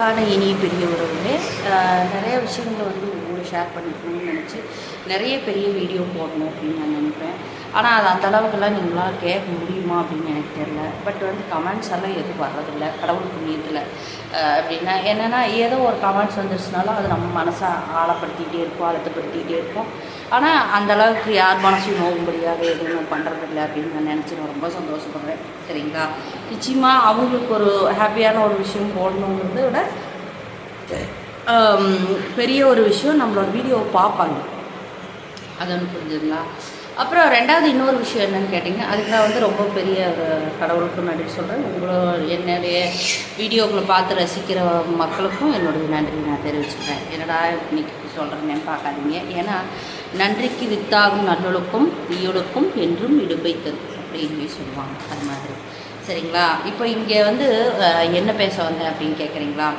காண இனிய பெரிய உறவுகளே நிறைய விஷயங்களை வந்து உங்களோட ஷேர் பண்ணிக்கணும்னு நினச்சி நிறைய பெரிய வீடியோ போடணும் அப்படின்னு நான் நினைப்பேன். ஆனால் அது அந்த அளவுக்குலாம் நீங்களால் கேட்க முடியும் அப்படின்னு எனக்கு தெரியல. பட் வந்து கமெண்ட்ஸ் எல்லாம் எதுவும் வர்றதில்ல. கடவுள் புண்ணியத்தில். அப்படின்னா என்னென்னா ஏதோ ஒரு கமெண்ட்ஸ் வந்துருச்சுனாலும் அது நம்ம மனசை ஆழப்படுத்திக்கிட்டே இருக்கும் அழுத்தப்படுத்திக்கிட்டே இருக்கும். ஆனால் அந்த அளவுக்கு யார் மனசையும் நோகும்படியாக எதுவும் பண்ணுறதில்ல அப்படின்னு நான் நினச்சி நான் ரொம்ப சந்தோஷப்படுறேன் சரிங்களா? நிச்சயமாக அவங்களுக்கு ஒரு ஹாப்பியான ஒரு விஷயம் போடணுங்கிறத விட பெரிய ஒரு விஷயம் நம்மளோட வீடியோவை பார்ப்பாங்க. அது ஒன்று புரிஞ்சுங்களா அப்புறம் ரெண்டாவது இன்னொரு விஷயம் என்னன்னு கேட்டிங்க அதுக்கு நான் வந்து ரொம்ப பெரிய ஒரு கடவுளுக்கும் நன்றி சொல்கிறேன் உங்களோட என்னுடைய வீடியோக்களை பார்த்து ரசிக்கிற மக்களுக்கும் என்னுடைய நன்றி நான் தெரிவிச்சுக்கிறேன். என்னடா இன்னைக்கு சொல்கிறேன்னு பார்க்காதீங்க ஏன்னா நன்றிக்கு வித்தாகும் நல்லொழுக்கும் ஈயொழுக்கும் என்றும் இடுப்பை தரும் அப்படின்னு சொல்லுவாங்க. அது மாதிரி. சரிங்களா? இப்போ இங்கே வந்து என்ன பேச வந்தேன் அப்படின்னு கேட்குறீங்களா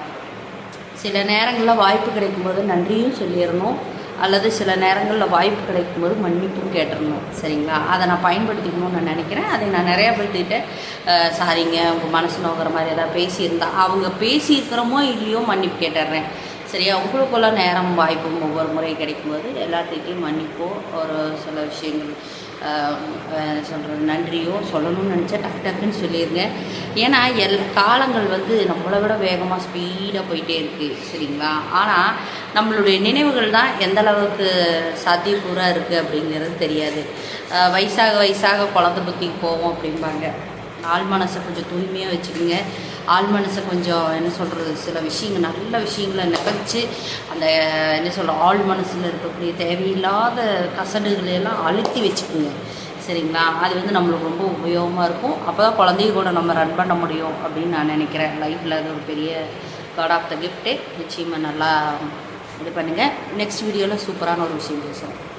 சில நேரங்களில் வாய்ப்பு கிடைக்கும்போது நன்றியும் சொல்லிடணும். அல்லது சில நேரங்களில் வாய்ப்பு கிடைக்கும்போது மன்னிப்பும் கேட்டுறணும். சரிங்களா? அதை நான் பயன்படுத்திக்கணும்னு நான் நினைக்கிறேன். அதை நான் நிறையா பேர்த்துக்கிட்ட சாரிங்க உங்கள் மனசு நோக்கிற மாதிரி ஏதாவது பேசியிருந்தா அவங்க பேசியிருக்கிறோமோ இல்லையோ மன்னிப்பு கேட்டுடுறேன் சரியா உங்களுக்குள்ள நேரம் வாய்ப்பும் ஒவ்வொரு முறை கிடைக்கும்போது எல்லாத்துக்கிட்டையும் மன்னிப்போ ஒரு சில விஷயங்கள் சொல்கிறது நன்றியோ சொல்லணும்னு நினச்சா டக்கு டக்குன்னு சொல்லிடுங்க ஏன்னா எல் காலங்கள் வந்து நம்மளை விட வேகமாக ஸ்பீடாக போயிட்டே இருக்குது சரிங்களா? ஆனால் நம்மளுடைய நினைவுகள் தான் எந்த அளவுக்கு சாத்தியக்கூறாக இருக்குது அப்படிங்கிறது தெரியாது. வயசாக வயசாக குழந்தை புத்திக்கு போவோம் அப்படிம்பாங்க. ஆள் மனசை கொஞ்சம் தூய்மையாக வச்சுக்கோங்க. ஆள் மனசை கொஞ்சம் என்ன சொல்கிறது சில விஷயங்கள் நல்ல விஷயங்களை நிகழ்ச்சி அந்த என்ன சொல்கிற ஆள் மனசில் இருக்கக்கூடிய தேவையில்லாத கசடுகளையெல்லாம் அழுத்தி வச்சுக்கோங்க. சரிங்களா? அது வந்து நம்மளுக்கு ரொம்ப உபயோகமாக இருக்கும். அப்போ தான் குழந்தைய கூட நம்ம ரன் பண்ண முடியும் அப்படின்னு நான் நினைக்கிறேன். லைஃப்பில் அது ஒரு பெரிய காட் ஆஃப் த கிஃப்ட்டு நிச்சயமாக நல்லா இது பண்ணுங்கள் நெக்ஸ்ட் வீடியோவில் சூப்பரான ஒரு விஷயம் பேசுகிறேன்